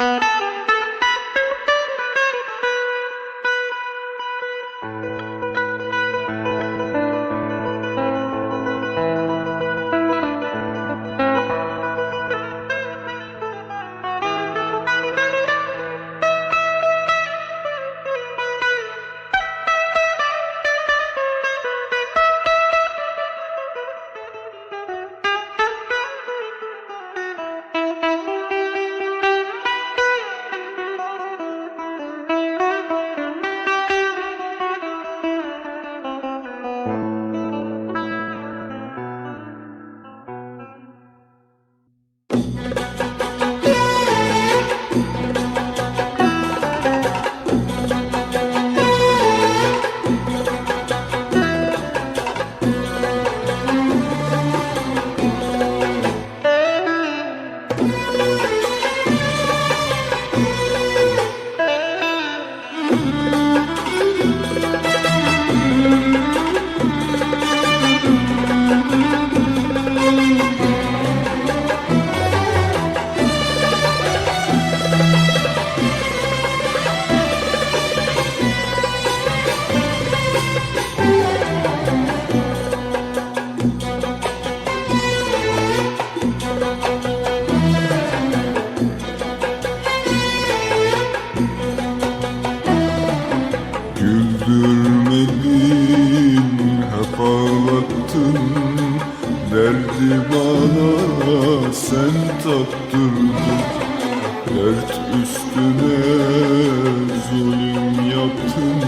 Güldürmedin, Derdi bana sen tattırdın. Dert üstüne zulüm yaptın.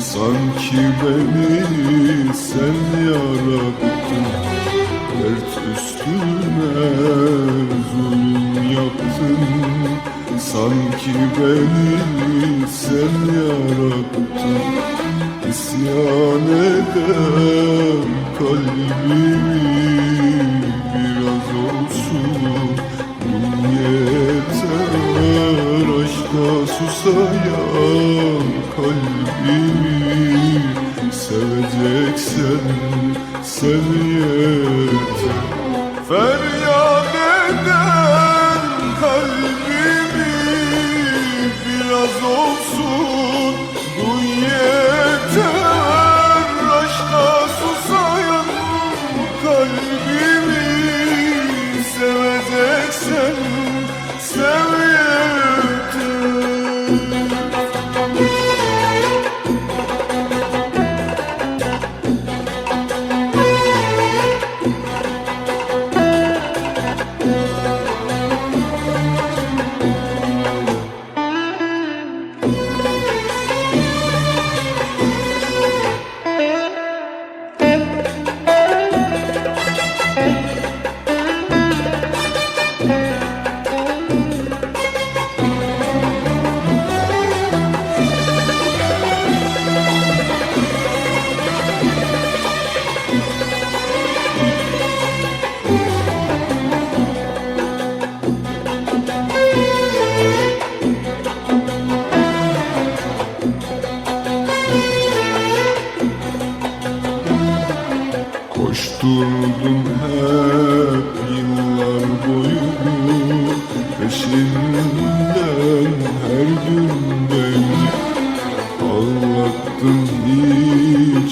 Sanki beni sen yarattın. Dert üstüne zulüm yaptın. Sanki beni sen yarattın. İsyan eden kalbimi Seveceksen sen yeter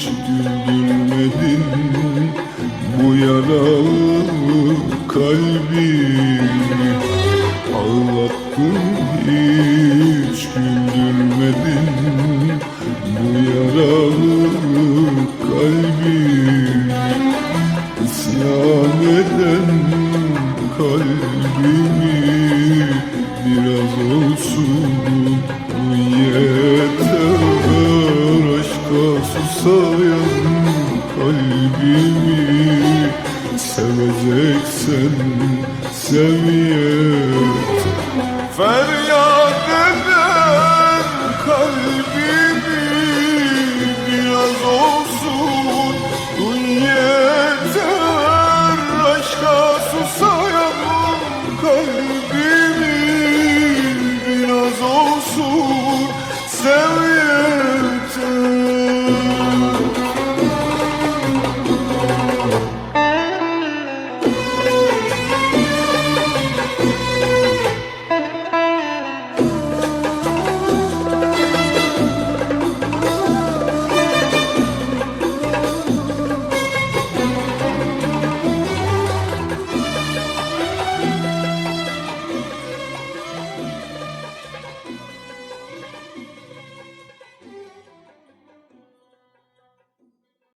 hiç güldürmedin Bu yaralı kalbimi Ağlattın hiç güldürmedin. Bu yaralı kalbimi İsyan eden kalbimi Biraz olsun yeter. Aşka susar kalbimi Seveceksen sev yet